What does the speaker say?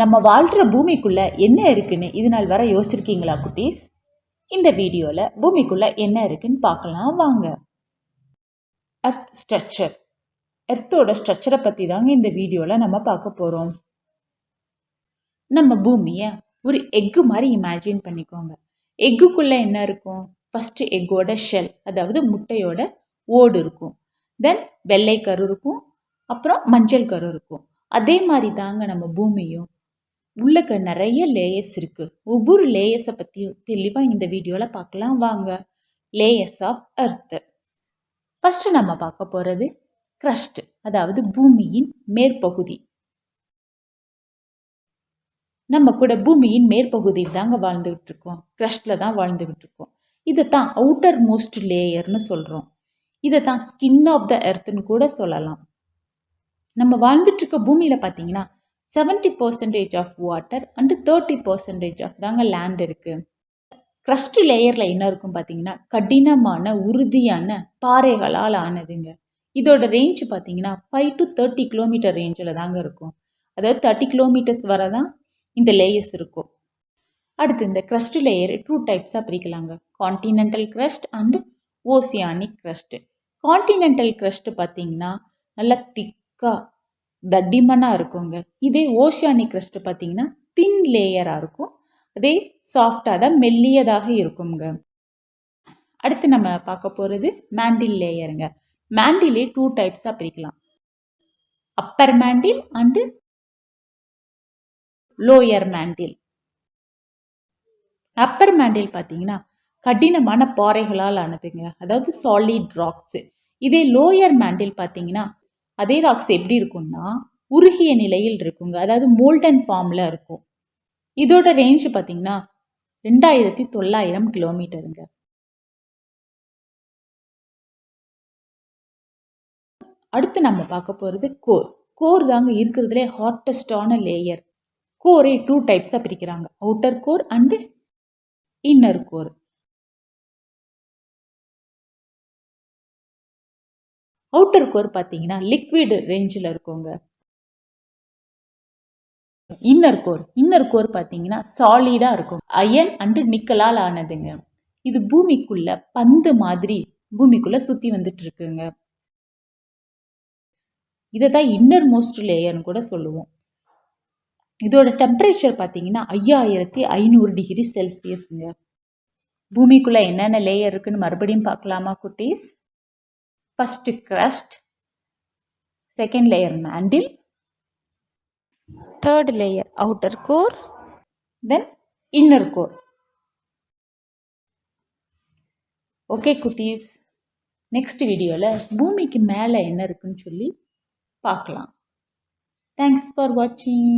நம்ம வாழ்கிற பூமிக்குள்ளே என்ன இருக்குன்னு இது நாள் வர யோசிச்சிருக்கீங்களா குட்டீஸ்? இந்த வீடியோவில் பூமிக்குள்ளே என்ன இருக்குன்னு பார்க்கலாம் வாங்க. அர்த் ஸ்ட்ரக்சர் எர்த்தோட ஸ்ட்ரக்சரை பற்றி தாங்க இந்த வீடியோவில் நம்ம பார்க்க போகிறோம் நம்ம பூமியை ஒரு எக்கு மாதிரி இமேஜின் பண்ணிக்கோங்க. எக்குக்குள்ளே என்ன இருக்கும்? ஃபஸ்ட்டு எக்கோட ஷெல் அதாவது முட்டையோட ஓடு இருக்கும். தென் வெள்ளை கரு இருக்கும் அப்புறம் மஞ்சள் கரு இருக்கும். அதே மாதிரி தாங்க நம்ம பூமியும். உள்ளக்க நிறைய லேயர்ஸ் இருக்குது ஒவ்வொரு லேயர்ஸை பற்றியும் தெளிவாக இந்த வீடியோவில் பார்க்கலாம் வாங்க. லேயர்ஸ் ஆஃப் அர்த்து ஃபஸ்ட்டு நம்ம பார்க்க போகிறது க்ரஸ்ட் அதாவது பூமியின் மேற்பகுதி. நம்ம கூட பூமியின் மேற்பகுதியில் தாங்க வாழ்ந்துக்கிட்டு இருக்கோம். க்ரஸ்டில் தான் வாழ்ந்துக்கிட்டு இருக்கோம். இதை தான் அவுட்டர் மோஸ்ட் லேயர்னு சொல்கிறோம் இதை தான் ஸ்கின் ஆஃப் த எர்த்துன்னு கூட சொல்லலாம். நம்ம வாழ்ந்துட்டுருக்க பூமியில் பார்த்தீங்கன்னா seventy percentage of water and thirty percentage of தாங்க லேண்ட் இருக்குது க்ரஸ்ட் லேயரில் என்ன இருக்கும் பார்த்தீங்கன்னா கடினமான உறுதியான பாறைகளால் ஆனதுங்க. இதோட ரேஞ்ச் பார்த்தீங்கன்னா ஃபைவ் டு தேர்ட்டி கிலோமீட்டர் ரேஞ்சில் தாங்க இருக்கும். அதாவது தேர்ட்டி கிலோமீட்டர்ஸ் வரை தான் இந்த லேயர்ஸ் இருக்கும். அடுத்து இந்த க்ரஸ்ட் லேயர் டூ டைப்ஸாக பிரிக்கலாங்க. Continental crust and oceanic crust continental crust பார்த்தீங்கன்னா நல்லா திக்காக தடிமனாக இருக்குங்க. இதே ஓஷியானிக் கிரஸ்ட் பார்த்தீங்கன்னா தின் லேயராக இருக்கும். அதே சாஃப்டாக தான் மெல்லியதாக இருக்குங்க. அடுத்து நம்ம பார்க்க போகிறது மேண்டில் லேயருங்க மேண்டிலே டூ டைப்ஸாக பிரிக்கலாம். Upper mantle and lower mantle upper mantle பார்த்தீங்கன்னா கடினமான பாறைகளால் ஆனதுங்க. அதாவது சாலிட் ராக்ஸு இதே லோயர் மேண்டில் பார்த்தீங்கன்னா அதே ராக்ஸ் எப்படி இருக்கும்னா உருகிய நிலையில் இருக்குங்க. அதாவது மோல்டன் ஃபார்மில் இருக்கும். இதோட ரேஞ்சு பார்த்தீங்கன்னா ரெண்டாயிரத்தி தொள்ளாயிரம் கிலோமீட்டருங்க அடுத்து நம்ம பார்க்க போகிறது கோர் கோர் தாங்க இருக்கிறதுலே ஹாட்டஸ்டான லேயர் கோரை டூ டைப்ஸாக பிரிக்கிறாங்க. Outer core and inner core outer core பார்த்தீங்கன்னா லிக்விட் ரேஞ்சில் இருக்குங்க. இன்னர் கோர் இன்னர் கோர் பார்த்தீங்கன்னா சாலிடாக இருக்கும். அயன் அண்டு நிக்கலால் ஆனதுங்க. இது பூமிக்குள்ள பந்து மாதிரி பூமிக்குள்ள சுற்றி வந்துட்டு இருக்குங்க. இதை தான் இன்னர் மோஸ்ட் லேயர்னு கூட சொல்லுவோம். இதோட டெம்பரேச்சர் பார்த்தீங்கன்னா ஐயாயிரத்தி ஐநூறு டிகிரி செல்சியஸுங்க பூமிக்குள்ளே என்னென்ன லேயர் இருக்குன்னு மறுபடியும் பார்க்கலாமா குட்டீஸ்? First crust second layer mantle third layer outer core then inner core. Okay குட்டீஸ் நெக்ஸ்ட் வீடியோவில் பூமிக்கு மேலே என்ன இருக்குன்னு சொல்லி பார்க்கலாம். தேங்க்ஸ் ஃபார் வாட்சிங்